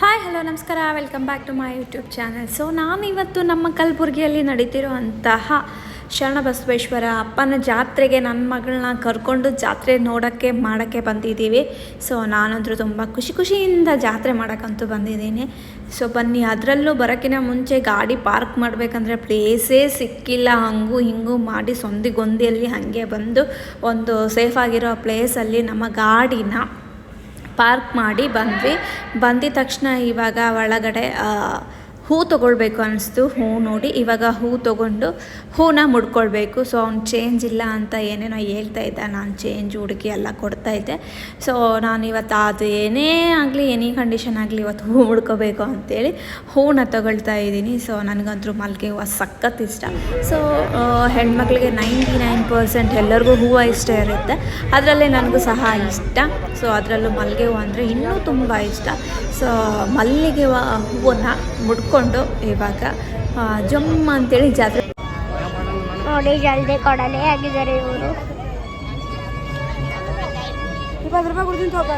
Hi hello ನಮಸ್ಕಾರ. Welcome back to my YouTube channel so ನಾನಿವತ್ತು ನಮ್ಮ ಕಲಬುರಗಿಯಲ್ಲಿ ನಡೀತಿರುವಂತಹ ಶರಣಬಸವೇಶ್ವರ ಅಪ್ಪನ ಜಾತ್ರೆಗೆ ನನ್ನ ಮಗಳನ್ನ ಕರ್ಕೊಂಡು ಜಾತ್ರೆ ನೋಡೋಕ್ಕೆ, ಮಾಡೋಕ್ಕೆ ಬಂದಿದ್ದೀವಿ. ಸೊ ನಾನಂತರೂ ತುಂಬ ಖುಷಿ ಖುಷಿಯಿಂದ ಜಾತ್ರೆ ಮಾಡೋಕ್ಕಂತೂ ಬಂದಿದ್ದೀನಿ. ಸೊ ಬನ್ನಿ, ಅದರಲ್ಲೂ ಬರೋಕ್ಕಿಂತ ಮುಂಚೆ ಗಾಡಿ ಪಾರ್ಕ್ ಮಾಡಬೇಕಂದ್ರೆ ಪ್ಲೇಸೇ ಸಿಕ್ಕಿಲ್ಲ. ಹಂಗೂ ಹಿಂಗೂ ಮಾಡಿ ಸೊಂದಿಗೊಂದಿಯಲ್ಲಿ ಹಾಗೆ ಬಂದು ಒಂದು ಸೇಫಾಗಿರೋ ಪ್ಲೇಸಲ್ಲಿ ನಮ್ಮ ಗಾಡಿನ ಪಾರ್ಕ್ ಮಾಡಿ ಬಂದ್ವಿ. ಬಂದಿದ ತಕ್ಷಣ ಇವಾಗ ಒಳಗಡೆ ಹೂ ತೊಗೊಳ್ಬೇಕು ಅನಿಸ್ತು ಹೂ ನೋಡಿ ಇವಾಗ ಹೂ ತೊಗೊಂಡು ಹೂನ ಮುಡ್ಕೊಳ್ಬೇಕು. ಸೊ ಅವ್ನು ಚೇಂಜ್ ಇಲ್ಲ ಅಂತ ಏನೇನೋ ಹೇಳ್ತಾ ಇದ್ದ ನಾನು ಚೇಂಜ್ ಹುಡುಕಿ ಎಲ್ಲ ಕೊಡ್ತಾ ಇದ್ದೆ. ಸೊ ನಾನು ಇವತ್ತು ಅದು ಏನೇ ಆಗಲಿ ಎನಿ ಕಂಡೀಷನ್ ಆಗಲಿ ಇವತ್ತು ಹೂ ಮುಡ್ಕೋಬೇಕು ಅಂತೇಳಿ ಹೂನ ತೊಗೊಳ್ತಾ ಇದ್ದೀನಿ. ಸೊ ನನಗಂತೂ ಮಲ್ಲಿಗೆ ಹೂವು ಸಖತ್ ಇಷ್ಟ. ಸೊ ಹೆಣ್ಮಕ್ಳಿಗೆ ನೈಂಟಿ ನೈನ್ ಪರ್ಸೆಂಟ್ ಎಲ್ಲರಿಗೂ ಹೂವು ಇಷ್ಟ ಇರುತ್ತೆ. ಅದರಲ್ಲೇ ನನಗೂ ಸಹ ಇಷ್ಟ. ಸೊ ಅದರಲ್ಲೂ ಮಲ್ಲಿಗೆ ಹೂವು ಅಂದರೆ ಇನ್ನೂ ತುಂಬ ಇಷ್ಟ. ಸೊ ಮಲ್ಲಿಗೆ ಹೂವನ್ನು ಹೂವನ್ನ ಮುಡ್ಕೊಂಡು ಇವಾಗ ಆ, ಜಮ್ಮ ಅಂತೇಳಿ ಜಾತ್ರೆ ನೋಡಿ ಜಲ್ದಿ ಕೊಡಲೇ ಆಗಿದ್ದಾರೆ ಇವರು. ಇಪ್ಪತ್ತು ರೂಪಾಯಿ ಕೊಡ್ತೀನಿ ತಗೋ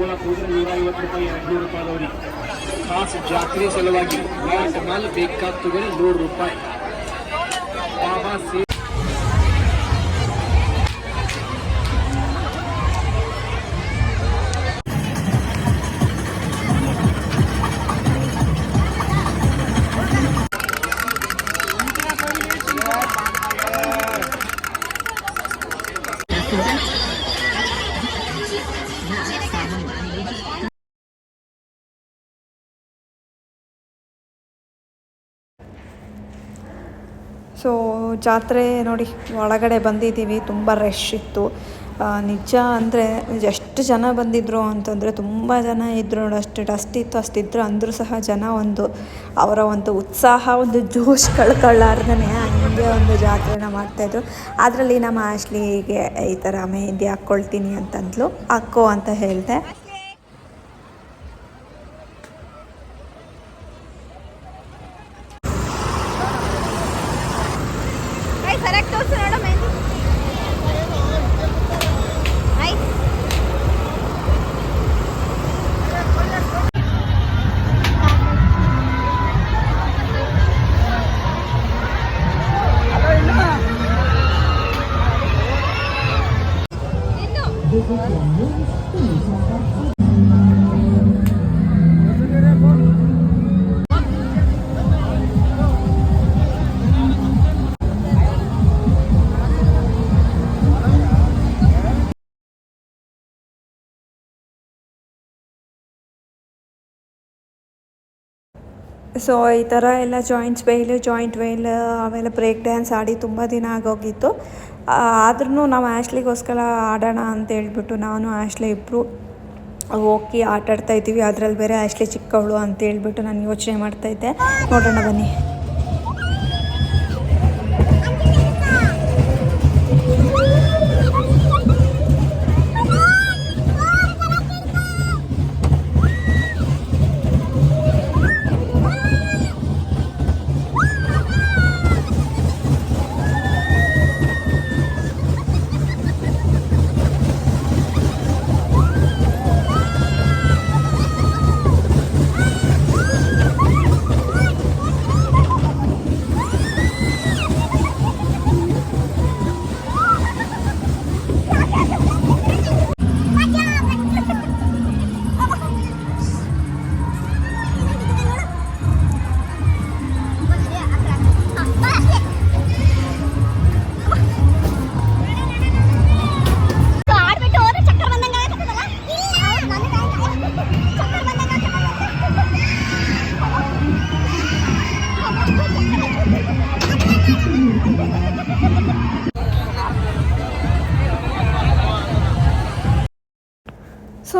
ಮಾರ್ಕೆಟ್ನಾಗ ಕೂದ್ರೆ ನೂರ ಐವತ್ತು ರೂಪಾಯಿ ಎರಡು ನೂರು ರೂಪಾಯಿ ಅದಾವ್ರಿ. ಖಾಸ್ ಜಾತ್ರೆ ಸಲುವಾಗಿ ಮಾಲ್ ಬೇಕಾಗ್ತದೆ ನೂರು ರೂಪಾಯಿ. ಬಾಬಾ ಸೇ ಸೊ ಜಾತ್ರೆ ನೋಡಿ, ಒಳಗಡೆ ಬಂದಿದ್ದೀವಿ, ತುಂಬ ರಶ್ ಇತ್ತು. ನಿಜ ಅಂದರೆ, ಎಷ್ಟು ಜನ ಬಂದಿದ್ರು ಅಂತಂದರೆ, ತುಂಬ ಜನ ಇದ್ದರು ಅಷ್ಟು ಡಸ್ಟ್ ಇತ್ತು ಅಷ್ಟಿದ್ರು ಅಂದರೂ ಸಹ ಜನ ಒಂದು ಅವರ ಒಂದು ಉತ್ಸಾಹ, ಒಂದು ಜೋಶ್ ಕಳ್ಕೊಳ್ಳಾರ್ದೇ ಹಂಗೆ ಒಂದು ಜಾತ್ರೆನ ಮಾಡ್ತಾಯಿದ್ರು ಅದರಲ್ಲಿ ನಮ್ಮ ಆಶ್ಲಿಗೆ ಈ ಥರ ಮೆಹಂದಿ ಹಾಕ್ಕೊಳ್ತೀನಿ ಅಂತಂದ್ಲು. ಹಾಕ್ಕೋ ಅಂತ ಹೇಳಿದೆ. ಸೊ ಈ ಥರ ಎಲ್ಲ ಜಾಯಿಂಟ್ಸ್ ವೇಲ್ ಜಾಯಿಂಟ್ ವೇಲ್ ಆಮೇಲೆ ಬ್ರೇಕ್ ಡ್ಯಾನ್ಸ್ ಆಡಿ ತುಂಬ ದಿನ ಆಗೋಗಿತ್ತು. ಆದ್ರೂ ನಾವು ಆ್ಯಶ್ಲಿಗೋಸ್ಕರ ಆಡೋಣ ಅಂತ ಹೇಳ್ಬಿಟ್ಟು ನಾನು ಆ್ಯಶ್ಲಿ ಇಬ್ಬರು ಹೋಗಿ ಆಟಾಡ್ತಾ ಇದ್ದೀವಿ. ಅದ್ರಲ್ಲಿ ಬೇರೆ ಆ್ಯಶ್ಲಿ ಚಿಕ್ಕವಳು ಅಂತ ಹೇಳ್ಬಿಟ್ಟು ನಾನು ಯೋಚನೆ ಮಾಡ್ತಾಯಿದ್ದೆ ನೋಡೋಣ ಬನ್ನಿ.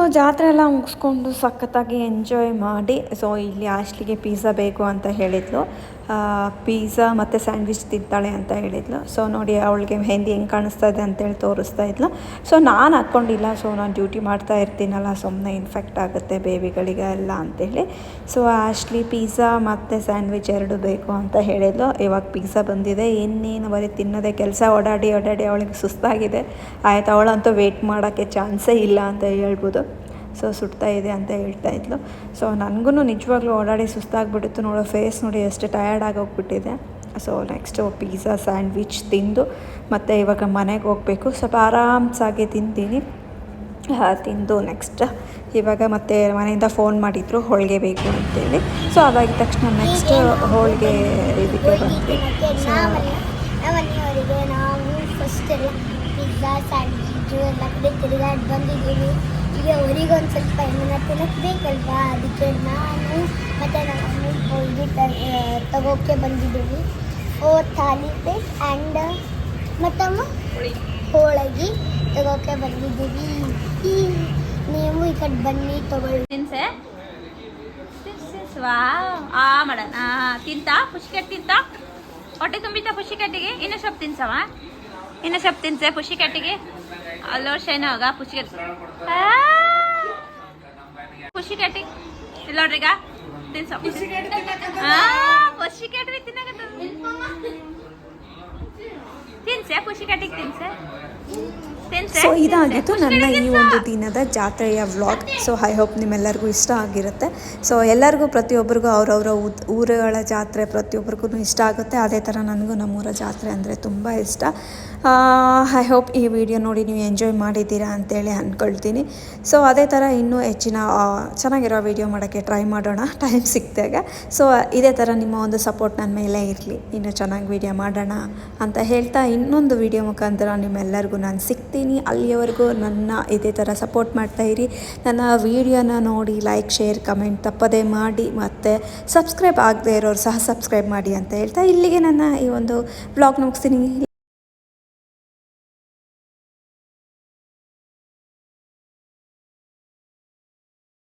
ಜಾತ್ರೆ ಎಲ್ಲ ಮುಗಿಸ್ಕೊಂಡು ಸಖತ್ತಾಗಿ ಎಂಜಾಯ್ ಮಾಡಿ ಸೊ ಇಲ್ಲಿ ಆಶ್ಲಿಗೆ ಪಿಜ್ಜಾ ಬೇಕು ಅಂತ ಹೇಳಿದ್ಲು. ಪಿಜ್ಜಾ ಮತ್ತು ಸ್ಯಾಂಡ್ವಿಚ್ ತಿಂತಾಳೆ ಅಂತ ಹೇಳಿದ್ಲು. ಸೊ ನೋಡಿ, ಅವಳಿಗೆ ಮೆಹಂದಿ ಹೆಂಗೆ ಕಾಣಿಸ್ತಾ ಇದೆ ಅಂತೇಳಿ ತೋರಿಸ್ತಾ ಇದ್ಲು. ಸೊ ನಾನು ಹಾಕ್ಕೊಂಡಿಲ್ಲ ಸೊ ನಾನು ಡ್ಯೂಟಿ ಮಾಡ್ತಾ ಇರ್ತೀನಲ್ಲ ಸುಮ್ಮನೆ ಇನ್ಫೆಕ್ಟ್ ಆಗುತ್ತೆ ಬೇಬಿಗಳಿಗೆ ಎಲ್ಲ ಅಂತೇಳಿ ಸೊ ಆಶ್ಲಿ ಪೀಝಾ ಮತ್ತು ಸ್ಯಾಂಡ್ವಿಚ್ ಎರಡು ಬೇಕು ಅಂತ ಹೇಳಿದ್ಲು. ಇವಾಗ ಪಿಜ್ಜಾ ಬಂದಿದೆ. ಇನ್ನೇನು ಬರೀ ತಿನ್ನೋದೇ ಕೆಲಸ ಓಡಾಡಿ ಓಡಾಡಿ ಅವಳಿಗೆ ಸುಸ್ತಾಗಿದೆ. ಆಯ್ತು, ಅವಳಂತೂ ವೆಯ್ಟ್ ಮಾಡೋಕ್ಕೆ ಚಾನ್ಸೇ ಇಲ್ಲ ಅಂತ ಹೇಳ್ಬೋದು. ಸೊ ಸುಡ್ತಾ ಇದೆ ಅಂತ ಹೇಳ್ತಾ ಇದ್ಲು. ಸೊ ನನಗೂ ನಿಜವಾಗ್ಲೂ ಓಡಾಡಿ ಸುಸ್ತಾಗ್ಬಿಟ್ಟಿತ್ತು ನೋಡೋ ಫೇಸ್ ನೋಡಿ ಎಷ್ಟು ಟಯರ್ಡ್ ಆಗೋಗ್ಬಿಟ್ಟಿದೆ. ಸೊ ನೆಕ್ಸ್ಟು ಪಿಜ್ಜಾ ಸ್ಯಾಂಡ್ವಿಚ್ ತಿಂದು ಮತ್ತು ಇವಾಗ ಮನೆಗೆ ಹೋಗಬೇಕು. ಸ್ವಲ್ಪ ಆರಾಮ್ಸಾಗಿ ತಿಂತೀನಿ. ತಿಂದು ನೆಕ್ಸ್ಟ್ ಇವಾಗ ಮತ್ತೆ ಮನೆಯಿಂದ ಫೋನ್ ಮಾಡಿದ್ರು ಹೋಳಿಗೆ ಬೇಕು ಅಂತೇಳಿ. ಸೊ ಅದಾಗಿದ ತಕ್ಷಣ ನೆಕ್ಸ್ಟ್ ಹೋಳಿಗೆ ಇದಕ್ಕೆ ಬಂದ್ವಿ. ಸೊ ನಾವು ಫಸ್ಟ್ ಎಲ್ಲ ಪಿಜ್ಜಾ ಸ್ಯಾಂಡ್ವಿಚು ಎಲ್ಲ ಕಡೆ ತಿರುಗಾಡಿ ಬಂದಿದ್ದೀವಿ ಈಗ ಅವರಿಗೊಂದು ಸ್ವಲ್ಪ ಏನನ್ನ ತಿನ್ನಕ್ಕೆ ಬೇಕಲ್ವಾ? ಅದಕ್ಕೆ ನಾನು ಮತ್ತು ನಮ್ಮ ಹೋಗಿ ತಗೋಕ್ಕೆ ಬಂದಿದ್ದೀವಿ ಓ ಥಾಲಿ ಪೇಟ್ ಆ್ಯಂಡ್ ಮತ್ತಮ್ಮ? ಹೋಳಗಿ ತಗೋಕ್ಕೆ ಬಂದಿದ್ದೀವಿ. ಈ ನೀವು ಈ ಕಡೆ ಬನ್ನಿ ತಗೊಳ್ಳಿ. ತಿನ್ಸೆ? ವಾ ಆ ಮಾಡಣ. ತಿಂತಾ? ಪುಷ್ಕಟ್ ತಿಂತಾ? ಹೊಟ್ಟೆ ತುಂಬಿತಾ ಪುಷಿಕಟ್ಟಿಗೆ? ಇನ್ನು ಸ್ವಲ್ಪ ತಿನ್ಸವ? ಇನ್ನು ಸ್ವಲ್ಪ ತಿನ್ಸೆ ಪುಷಿಕಟ್ಟಿಗೆ? ಅಲ್ಲೋ ಶೈನ ಹೋಗ ಪುಷಿಕಟ್ ಪುಷಿಕಟ್ಟಿ ಇಲ್ಲ ನೋಡ್ರಿಗ ತಿನ್ಸ ಪುಷಿಕಟ್ರಿ ತಿನ್ನಕತ್ತ ತಿನ್ಸೆ ಪುಷಿಕಟ್ಟಿಗೆ ತಿನ್ಸೆ ತಿನ್ಸೆ ಸೊ ಇದಾಗಿತ್ತು ನನ್ನ ಈ ಒಂದು ದಿನದ ಜಾತ್ರೆಯ ವ್ಲಾಗ್ ಸೊ ಐ ಹೋಪ್ ನಿಮ್ಮೆಲ್ಲರಿಗೂ ಇಷ್ಟ ಆಗಿರುತ್ತೆ. ಸೊ ಎಲ್ಲರಿಗೂ ಪ್ರತಿಯೊಬ್ಬರಿಗೂ ಅವರವರ ಊರುಗಳ ಜಾತ್ರೆ ಪ್ರತಿಯೊಬ್ಬರಿಗೂ ಇಷ್ಟ ಆಗುತ್ತೆ. ಅದೇ ಥರ ನನಗೂ ನಮ್ಮೂರ ಜಾತ್ರೆ ಅಂದರೆ ತುಂಬ ಇಷ್ಟ. ಐ ಹೋಪ್ ಈ ವಿಡಿಯೋ ನೋಡಿ ನೀವು ಎಂಜಾಯ್ ಮಾಡಿದ್ದೀರಾ ಅಂತೇಳಿ ಅಂದ್ಕೊಳ್ತೀನಿ. ಸೊ ಅದೇ ಥರ ಇನ್ನೂ ಹೆಚ್ಚಿನ ಚೆನ್ನಾಗಿರೋ ವಿಡಿಯೋ ಮಾಡೋಕ್ಕೆ ಟ್ರೈ ಮಾಡೋಣ. ಟೈಮ್ ಸಿಕ್ಕಿದಾಗ. ಸೊ ಇದೇ ಥರ ನಿಮ್ಮ ಒಂದು ಸಪೋರ್ಟ್ ನನ್ನ ಮೇಲೆ ಇರಲಿ. ಇನ್ನೂ ಚೆನ್ನಾಗಿ ವಿಡಿಯೋ ಮಾಡೋಣ ಅಂತ ಹೇಳ್ತಾ ಇನ್ನೊಂದು ವಿಡಿಯೋ ಮುಖಾಂತರ ನಿಮ್ಮೆಲ್ಲರಿಗೂ ನಾನು ಸಿಗ್ತೀನಿ. ಅಲ್ಲಿಯವರೆಗೂ ನನ್ನ ಇದೇ ಥರ ಸಪೋರ್ಟ್ ಮಾಡ್ತಾ ಇರಿ. ನನ್ನ ವಿಡಿಯೋನ ನೋಡಿ ಲೈಕ್ ಶೇರ್ ಕಮೆಂಟ್ ತಪ್ಪದೇ ಮಾಡಿ. ಮತ್ತು ಸಬ್ಸ್ಕ್ರೈಬ್ ಆಗದೆ ಇರೋರು ಸಹ ಸಬ್ಸ್ಕ್ರೈಬ್ ಮಾಡಿ ಅಂತ ಹೇಳ್ತಾ ಇಲ್ಲಿಗೆ ನನ್ನ ಈ ಒಂದು ಬ್ಲಾಗ್ ಮುಗಿಸ್ತೀನಿ.